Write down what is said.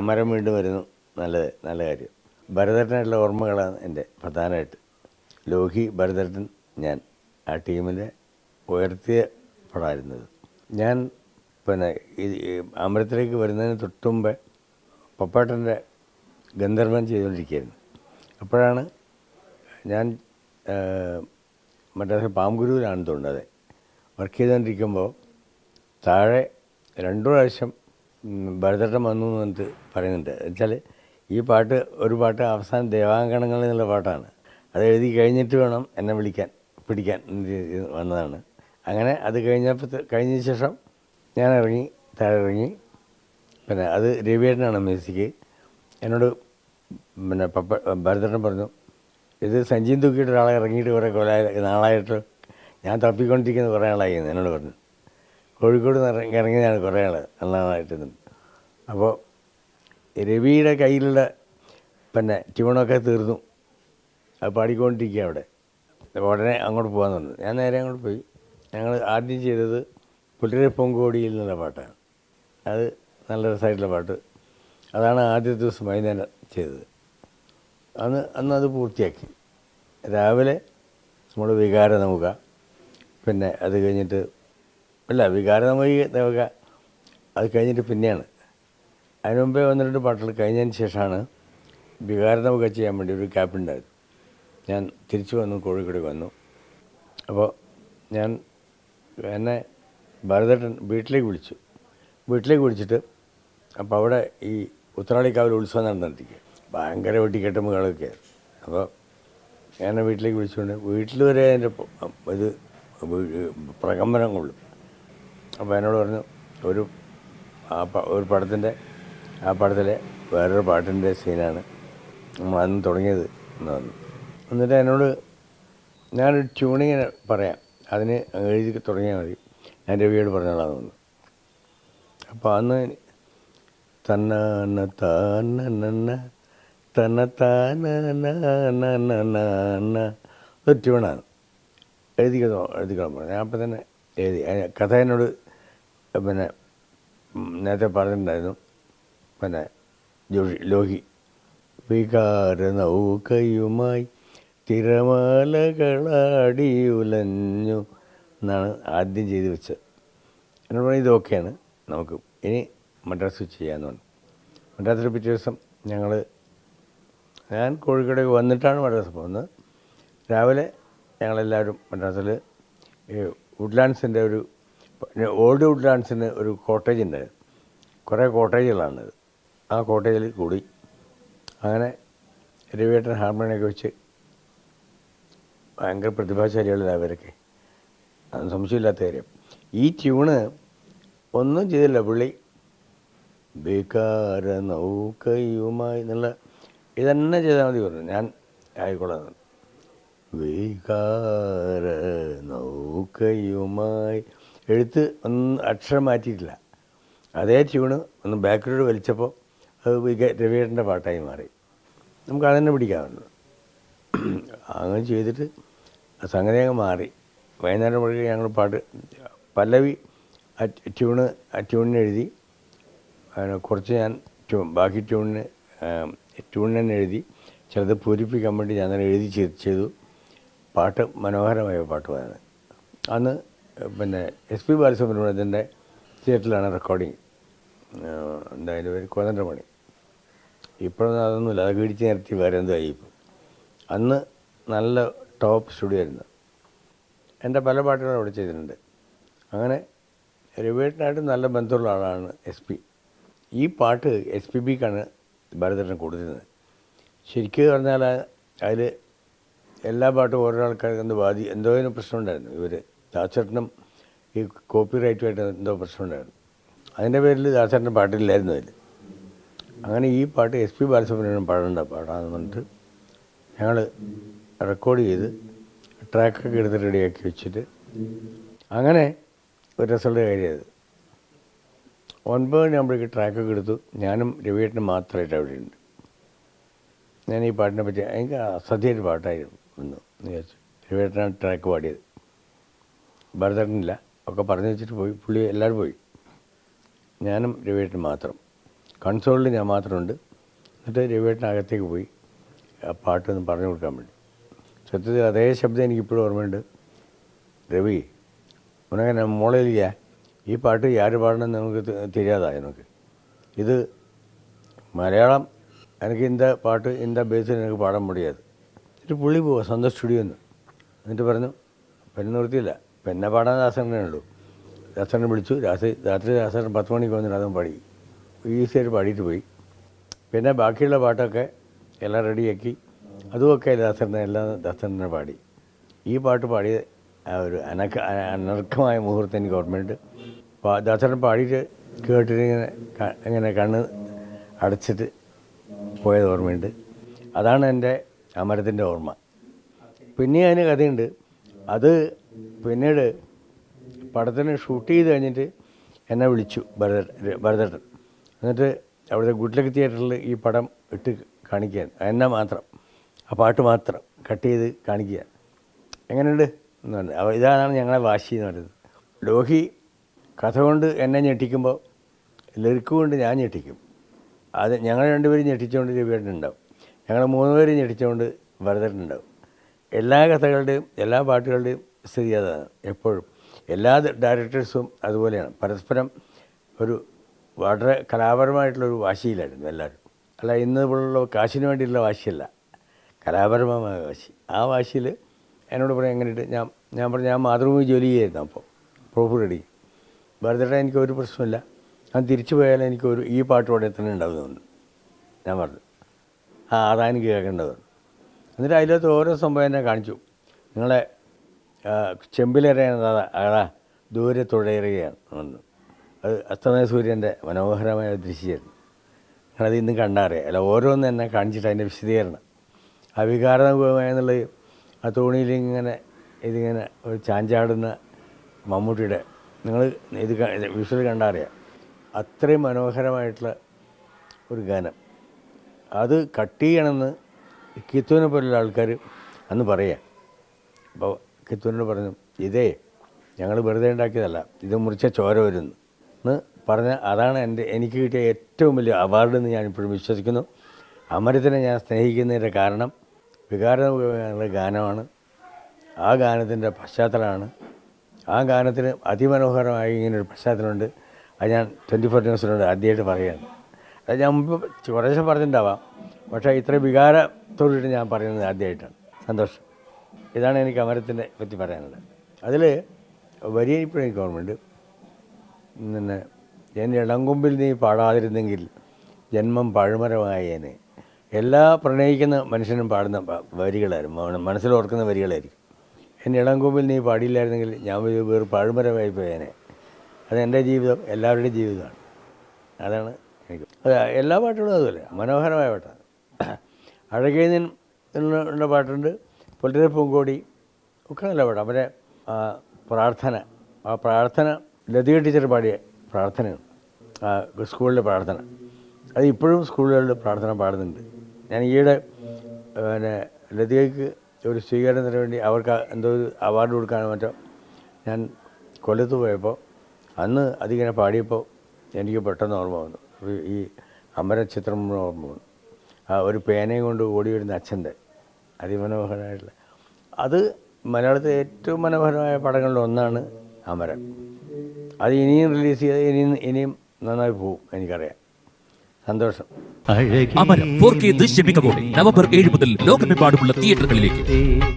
മരം വീണ്ടും വരുന്നു. നല്ലത് നല്ല കാര്യം. ഭരതട്ടനായിട്ടുള്ള ഓർമ്മകളാണ് എന്റെ പ്രധാനമായിട്ട്. ലോഹി ഭരതട്ടൻ ഞാൻ. ആ ടീമിനെ ഉയർത്തിയ പടമായിരുന്നത്. ഞാൻ പിന്നെ ഈ അമരത്തിലേക്ക് വരുന്നതിന് തൊട്ട് മുമ്പേ പപ്പാട്ടന്റെ ഗന്ധർവൻ ചെയ്തുകൊണ്ടിരിക്കുകയായിരുന്നു. അപ്പോഴാണ് ഞാൻ മറ്റേ പാമ്പുരുവിലാണ് തോന്നുന്നത് വർക്ക് ചെയ്തുകൊണ്ടിരിക്കുമ്പോൾ താഴെ രണ്ടു പ്രാവശ്യം ഉം, ഭരതട്ടൻ വന്നു എന്ന് പറയുന്നുണ്ട്. വെച്ചാൽ ഈ പാട്ട് ഒരു പാട്ട് അവസാനം ദേവാങ്കണങ്ങൾ എന്നുള്ള പാട്ടാണ്. അത് എഴുതി കഴിഞ്ഞിട്ട് വേണം എന്നെ വിളിക്കാൻ പിടിക്കാൻ വന്നതാണ്. അങ്ങനെ അത് കഴിഞ്ഞപ്പോൾ കഴിഞ്ഞ ശേഷം ഞാൻ ഇറങ്ങി താഴെ ഇറങ്ങി. പിന്നെ അത് രവിയേട്ടനാണ് മ്യൂസിക്. എന്നോട് പിന്നെ പപ്പ ഭരതട്ടൻ പറഞ്ഞു ഇത് സഞ്ജീൻ തൂക്കിയിട്ട് ഒരാളെ ഇറങ്ങിയിട്ട് കുറേ കൊല്ലായി നാളായിട്ട് ഞാൻ തപ്പിക്കൊണ്ടിരിക്കുന്ന കുറേ ആളായി എന്നോട് പറഞ്ഞു. കോഴിക്കോട് നിന്ന് ഇറങ്ങി ഇറങ്ങിയതാണ് കുറേ ആൾ നല്ലതായിട്ട് അപ്പോൾ രവിയുടെ കയ്യിലുള്ള പിന്നെ ട്യൂണൊക്കെ തീർന്നു. അത് പാടിക്കൊണ്ടിരിക്കുക അവിടെ. ഉടനെ അങ്ങോട്ട് പോകാൻ തന്നു ഞാൻ നേരെ അങ്ങോട്ട് പോയി. ഞങ്ങൾ ആദ്യം ചെയ്തത് പുലരെ പൊങ്കോടിയിൽ നിന്നുള്ള പാട്ടാണ്. അത് നല്ല രസമായിട്ടുള്ള പാട്ട്. അതാണ് ആദ്യത്തെ ദിവസം വൈകുന്നേരം ചെയ്തത്. അന്ന് അന്ന് അത് പൂർത്തിയാക്കി. രാവിലെ നമ്മൾ വികാര നമുക്ക പിന്നെ അത് കഴിഞ്ഞിട്ട് അല്ല വികാര നമുക്ക് നമുക്ക് അത് കഴിഞ്ഞിട്ട് പിന്നെയാണ്. അതിന് മുമ്പേ ഒന്ന് രണ്ട് കഴിഞ്ഞതിന് ശേഷമാണ് വികാരതമൊക്കെ ചെയ്യാൻ വേണ്ടി ഒരു ക്യാപ്പ് ഉണ്ടായത്. ഞാൻ തിരിച്ചു വന്നു കോഴിക്കോട് വന്നു. അപ്പോൾ ഞാൻ എന്നെ ഭരതട്ടൻ വീട്ടിലേക്ക് വിളിച്ചു. വീട്ടിലേക്ക് വിളിച്ചിട്ട് അപ്പോൾ അവിടെ ഈ ഉത്രാളിക്കാവിൽ ഉത്സവം നടന്നിട്ടിരിക്കുക ഭയങ്കര വെട്ടിക്കെട്ടുമ്പുകളൊക്കെ അപ്പോൾ എന്നെ വീട്ടിലേക്ക് വിളിച്ചുകൊണ്ട് വീട്ടിൽ വരെ എന്റെ ഇത് പ്രകമ്പനം കൊള്ളും. അപ്പോൾ എന്നോട് പറഞ്ഞു ഒരു ആ ഒരു പടത്തിന്റെ ആ പടത്തിലെ വേറൊരു പാട്ടിന്റെ സീനാണ്. നമ്മൾ അന്ന് തുടങ്ങിയത് എന്ന് പറഞ്ഞു. എന്നിട്ട് എന്നോട് ഞാനൊരു ട്യൂണിങ്ങിന് പറയാം. അതിന് എഴുതി തുടങ്ങിയാൽ മതി. ഞാൻ രവിയോട് പറഞ്ഞോളാം തോന്നുന്നു അപ്പോൾ അന്ന് തന്ന താന്ന തന്ന താന ഒരു ട്യൂണാണ്. എഴുതിക്കോ എഴുതിക്കണം പറഞ്ഞു ഞാൻ അപ്പം തന്നെ എഴുതി കഥ എന്നോട് പിന്നെ നേരത്തെ പറഞ്ഞിട്ടുണ്ടായിരുന്നു. പിന്നെ ജോഷി ലോഹി. വികാര നൗകയുമായി തിരമാലകളാടി ഉലഞ്ഞു എന്നാണ് ആദ്യം ചെയ്തു വെച്ചത്. എന്നോട് പറഞ്ഞാൽ ഇതൊക്കെയാണ് നമുക്ക് ഇനി മദ്രാസ് ചെയ്യാമെന്ന് പറഞ്ഞു. മദ്രാസിൽ പിറ്റേ ദിവസം ഞങ്ങൾ ഞാൻ കോഴിക്കോടേക്ക് വന്നിട്ടാണ് മദ്രാസ് പോകുന്നത്. രാവിലെ ഞങ്ങളെല്ലാവരും മദ്രാസിൽ ഈ വുഡ്ലാൻഡ്സിന്റെ ഒരു ഓൾഡ് വുഡ്ലാൻഡ്സിന് ഒരു കോട്ടേജ് ഉണ്ടായിരുന്നു. കുറേ കോട്ടേജുകളാണത് ആ കോട്ടയിൽ കൂടി അങ്ങനെ രവിയേട്ടൻ ഹാർമോണിയൊക്കെ വെച്ച് ഭയങ്കര പ്രതിഭാശാലികളാണ് അവരൊക്കെ? സംശയമില്ലാത്ത കാര്യം. ഈ ട്യൂണ് ഒന്നും ചെയ്തില്ല പുള്ളി. ബേക്കാര നൗകയുമായി എന്നുള്ള ഇതന്നെ ചെയ്താൽ മതി പറഞ്ഞു. ഞാൻ ആയിക്കോളാം. വികാര നൗകയുമായി എഴുത്ത് ഒന്നും അക്ഷരം മാറ്റിയിട്ടില്ല. അതേ ട്യൂണ് ഒന്ന് ബാക്കിലൂടെ വലിച്ചപ്പോൾ അത് രവിയേട്ടന്റെ പാട്ടായി മാറി. നമുക്ക് അതന്നെ പിടിക്കാറുണ്ട് അങ്ങനെ ചെയ്തിട്ട് സംഗതി അങ്ങ് മാറി. വൈകുന്നേരം മുഴുവൻ ഞങ്ങൾ പാട്ട് പല്ലവി ട്യൂണ് ട്യൂണിന് എഴുതി. കുറച്ച് ഞാൻ ട്യൂ ബാക്കി ട്യൂണിന് ട്യൂണിന് തന്നെ എഴുതി. ചിലത് പൂരിപ്പിക്കാൻ വേണ്ടി ഞാൻ തന്നെ എഴുതി ചെയ്ത് പാട്ട് മനോഹരമായ പാട്ടുമാണ് അന്ന് പിന്നെ എസ് പി ബാലസുബ്രഹ്മണ്യത്തിന്റെ തിയേറ്ററിലാണ് റെക്കോർഡിങ്. എന്തായാലും പേര് കോതണ്ടമണി ഇപ്പോഴൊന്നും അതൊന്നുമില്ല. അതൊക്കെ ഇടിച്ച് നിരത്തി വേറെ എന്തായി ഇപ്പോൾ അന്ന് നല്ല ടോപ്പ് സ്റ്റുഡിയോ ആയിരുന്നു. എന്റെ പല പാട്ടുകളും അവിടെ ചെയ്തിട്ടുണ്ട്. അങ്ങനെ രവിയേട്ടനായിട്ട് നല്ല ബന്ധമുള്ള ആളാണ് എസ് പി. ഈ പാട്ട് എസ് പി ബിക്കാണ് ഭരതട്ടൻ കൊടുത്തിരുന്നത്. ശരിക്കും പറഞ്ഞാൽ അതിൽ എല്ലാ പാട്ടും ഓരോ ആൾക്കാർക്ക് എന്തോ ബാധി എന്തോ പ്രശ്നമുണ്ടായിരുന്നു ഇവർ ദാസേട്ടനും ഈ കോപ്പി റൈറ്റുമായിട്ട് എന്തോ പ്രശ്നമുണ്ടായിരുന്നു അതിന്റെ പേരിൽ ദാസേട്ടന്റെ പാട്ടില്ലായിരുന്നു അതിൽ. അങ്ങനെ ഈ പാട്ട് എസ് പി ബാലസുബ്രഹ്മണ്യം പാടേണ്ട പാടാന്ന് പറഞ്ഞിട്ട് ഞങ്ങൾ റെക്കോർഡ് ചെയ്ത് ട്രാക്കൊക്കെ എടുത്ത് റെഡിയാക്കി വെച്ചിട്ട് അങ്ങനെ ഒരു കാര്യമായത് ഒൻപത് മണിയാകുമ്പോഴേക്ക് ട്രാക്കൊക്കെ എടുത്തു. ഞാനും രവിയേട്ടനും മാത്രമായിട്ട് അവിടെ ഉണ്ട് ഞാൻ ഈ പാട്ടിനെ പറ്റി എനിക്ക് അസധ്യമായിട്ട് പാട്ടായിരുന്നു വിചാരിച്ചു. രവിയേട്ടനാണ് ട്രാക്ക് പാടിയത്. ഭരതേട്ടനില്ല. ഒക്കെ പറഞ്ഞു വെച്ചിട്ട് പോയി. പുള്ളി എല്ലാവരും പോയി. ഞാനും രവിയേട്ടനും മാത്രം. കൺസോളിൽ ഞാൻ മാത്രമുണ്ട്. എന്നിട്ട് രവിയേട്ടനകത്തേക്ക് പോയി. ആ പാട്ടൊന്നും പറഞ്ഞു കൊടുക്കാൻ വേണ്ടി. സത്യത്തിൽ അതേ ശബ്ദം എനിക്കിപ്പോഴും ഓർമ്മയുണ്ട്. രവി ഉനങ്ങനെ മോളയില്ല ഈ പാട്ട് ആര് പാടണമെന്ന് നമുക്ക് തിരിയാതായി നമുക്ക്. ഇത് മലയാളം എനിക്ക് ഇന്ത പാട്ട് ഇന്ത ബേസിൽ എനിക്ക് പാടാൻ മുടിയാത്. എന്നിട്ട് പുള്ളി പോവാ സ്വന്തം സ്റ്റുഡിയോന്ന് എന്നിട്ട് പറഞ്ഞു പെണ്ണ് നിർത്തിയില്ല. പെണ്ണെ പാടാൻ ദാസണ്ണേ ഉള്ളൂ. വിളിച്ചു. രാത്രി രാത്രി ദാസണ്ണൻ പത്ത് മണിക്ക് വന്നിട്ട് അതും പാടി. ഈസിയായിട്ട് പാടിയിട്ട് പോയി. പിന്നെ ബാക്കിയുള്ള പാട്ടൊക്കെ എല്ലാം റെഡിയാക്കി. അതുമൊക്കെ ദാസറിനെ എല്ലാം ദാസറിനെ പാടി. ഈ പാട്ട് പാടിയ ഒരു അനക്ക അനർക്കമായ മുഹൂർത്തം എനിക്ക് ഓർമ്മയുണ്ട്. ദാസരൻ പാടിയിട്ട് കേട്ടിട്ട് ഇങ്ങനെ ഇങ്ങനെ കണ്ണ് അടച്ചിട്ട് പോയത് ഓർമ്മയുണ്ട്. അതാണ് എന്റെ അമരത്തിന്റെ ഓർമ്മ. പിന്നെ അതിന് കഥയുണ്ട്. അത് പിന്നീട് പടത്തിന് ഷൂട്ട് ചെയ്ത് കഴിഞ്ഞിട്ട് എന്നെ വിളിച്ചു ഭരതൻ ഭരതേട്ടൻ. എന്നിട്ട് അവിടുത്തെ ഗുഡ് ലക്ക് തിയേറ്ററിൽ ഈ പടം ഇട്ട് കാണിക്കാൻ എന്നെ മാത്രം. ആ പാട്ട് മാത്രം കട്ട് ചെയ്ത് കാണിക്കുക എങ്ങനെയുണ്ട്? എന്ന് പറഞ്ഞു. അപ്പോൾ ഇതാണ് ഞങ്ങളെ വാശി എന്ന് പറയുന്നത്. ലോഹി കഥ കൊണ്ട് എന്നെ ഞെട്ടിക്കുമ്പോൾ ലിറിക്ക് കൊണ്ട് ഞാൻ ഞെട്ടിക്കും. അത് ഞങ്ങൾ രണ്ടുപേരും ഞെട്ടിച്ചുകൊണ്ട് രവിയേട്ടൻ ഉണ്ടാവും ഞങ്ങൾ മൂന്ന് പേര് ഞെട്ടിച്ചുകൊണ്ട് ഭരതൻ ഉണ്ടാവും എല്ലാ കഥകളുടെയും എല്ലാ പാട്ടുകളുടെയും സ്ഥിതി അതാണ് എപ്പോഴും. എല്ലാ ഡയറക്ടേഴ്സും അതുപോലെയാണ്. പരസ്പരം ഒരു വളരെ കലാപരമായിട്ടുള്ളൊരു വാശിയിലായിരുന്നു എല്ലാവരും. അല്ല ഇന്ന് പോലുള്ള കാശിന് വേണ്ടിയുള്ള വാശിയല്ല. കലാപരമായ വാശി. ആ വാശിയിൽ എന്നോട് പറയാം എങ്ങനെയിട്ട് ഞാൻ ഞാൻ പറഞ്ഞു ഞാൻ മാതൃഭൂമി ജോലി ചെയ്യായിരുന്നു അപ്പോൾ പ്രൂഫ് റെഡി. വെറുതെ എനിക്ക് ഒരു പ്രശ്നമില്ല ഞാൻ തിരിച്ചു പോയാൽ എനിക്ക് ഒരു ഈ പാട്ട് പാടെ തന്നെ ഉണ്ടാവുന്നുണ്ട് ഞാൻ പറഞ്ഞു. ആ അതാ എനിക്ക് കേൾക്കേണ്ടത്. എന്നിട്ട് അതിലകത്ത് ഓരോ സംഭവം എന്നെ കാണിച്ചു. നിങ്ങളെ ആ, ചെമ്പിലെറിയാണ് അതാ അതാ ദൂരെ തുഴയേറുകയാണ് എന്ന് അത് അസ്തമയ സൂര്യന്റെ മനോഹരമായ ദൃശ്യമായിരുന്നു. നിങ്ങളത് ഇന്ന് കണ്ടറിയാം. അല്ല ഓരോന്നും എന്നെ കാണിച്ചിട്ട് അതിന്റെ വിശദീകരണം. ആ വികാരമായെന്നുള്ളത് ആ തോണിയിൽ ഇങ്ങനെ ഇതിങ്ങനെ ഒരു ചാഞ്ചാടുന്ന മമ്മൂട്ടിയുടെ നിങ്ങൾ ഇത് വിഷ്വൽ കണ്ടറിയാം. അത്രയും മനോഹരമായിട്ടുള്ള ഒരു ഗാനം. അത് കട്ട് ചെയ്യണമെന്ന് കിത്തുവിനെ പോലുള്ള ആൾക്കാർ അന്ന് പറയാം. അപ്പോൾ കിത്തുവിനോട് പറഞ്ഞു ഇതേ ഞങ്ങൾ വെറുതെ ഉണ്ടാക്കിയതല്ല ഇത് മുറിച്ച ചോര വരുന്നു. എന്ന് പറഞ്ഞ അതാണ് എന്റെ എനിക്ക് കിട്ടിയ ഏറ്റവും വലിയ അവാർഡ് എന്ന് ഞാനിപ്പോഴും വിശ്വസിക്കുന്നു. അമരത്തിനെ ഞാൻ സ്നേഹിക്കുന്നതിന്റെ കാരണം വികാരമുള്ള ഗാനമാണ്. ആ ഗാനത്തിന്റെ പശ്ചാത്തലമാണ്. ആ ഗാനത്തിന് അതിമനോഹരമായ ഇങ്ങനൊരു പശ്ചാത്തലമുണ്ട്. അത് ഞാൻ ട്വന്റി ഫോർ ന്യൂസിനോട് ആദ്യമായിട്ട് പറയുകയാണ്. അത് ഞാൻ മുമ്പ് കുറേശ്ശെ പറഞ്ഞിട്ടുണ്ടാവാം. പക്ഷേ ഇത്ര വികാരത്തോടിട്ട് ഞാൻ പറയുന്നത് ആദ്യമായിട്ടാണ്. സന്തോഷം. ഇതാണ് എനിക്ക് അമരത്തിനെ പറ്റി പറയാനുള്ളത്. അതിൽ വലിയ ഇപ്പോഴും എനിക്ക് ഓർമ്മയുണ്ട്. പിന്നെ ഞാൻ ഇളങ്കൊമ്പിൽ നീ പാടാതിരുന്നെങ്കിൽ ജന്മം പഴമരമായേനെ. എല്ലാ പ്രണയിക്കുന്ന മനുഷ്യനും പാടുന്ന വരികളായിരുന്നു. മനസ്സിലോർക്കുന്ന വരികളായിരിക്കും. എന്റെ ഇളങ്കൊമ്പിൽ നീ പാടിയില്ലായിരുന്നെങ്കിൽ ഞാൻ വേറെ പഴമരമായി പോയേനെ. അത് എന്റെ ജീവിതം എല്ലാവരുടെയും ജീവിതമാണ്. അതാണ് എനിക്ക്. അത് എല്ലാ പാട്ടുകളും അതുപോലെ. മനോഹരമായ പാട്ടാണ്. അഴകേനിൻ ഉള്ള പാട്ടുണ്ട്. പൊട്ടിരെ പൂങ്കോടി. ഒക്കെ നല്ല പാട്ടാണ്. അവരെ പ്രാർത്ഥന. ആ പ്രാർത്ഥന ലതിക ടീച്ചർ പാടിയ പ്രാർത്ഥനയാണ് സ്കൂളിലെ പ്രാർത്ഥന. അത് ഇപ്പോഴും സ്കൂളുകളിൽ പ്രാർത്ഥന പാടുന്നുണ്ട്. ഞാൻ ഈയിടെ പിന്നെ ലതികയ്ക്ക് ഒരു സ്വീകരണത്തിന് വേണ്ടി അവർക്ക് എന്തോ ഒരു അവാർഡ് കൊടുക്കാനോ മറ്റോ ഞാൻ കൊല്ലത്ത് പോയപ്പോൾ അന്ന് അതിങ്ങനെ പാടിയപ്പോൾ എനിക്ക് പെട്ടെന്ന് ഓർമ്മ വന്നു. ഈ ഈ അമരചിത്രം ഓർമ്മ വന്നു. ആ ഒരു പേനയും കൊണ്ട് ഓടി വരുന്ന അച്ഛന്റെ അതിമനോഹരമായിട്ടുള്ള. അത് മലയാളത്തിലെ ഏറ്റവും മനോഹരമായ പടങ്ങളിൽ ഒന്നാണ് അമരൻ അത് ഇനിയും റിലീസ് ചെയ്ത് ഇനിയും ഇനിയും നന്നായി പോകും എനിക്കറിയാം. സന്തോഷം. അമരം ഫോർ കെ ദൃശ്യമികവോടെ നവംബർ ഏഴ് മുതൽ ലോകമെമ്പാടുമുള്ള തിയേറ്ററുകളിലേക്ക്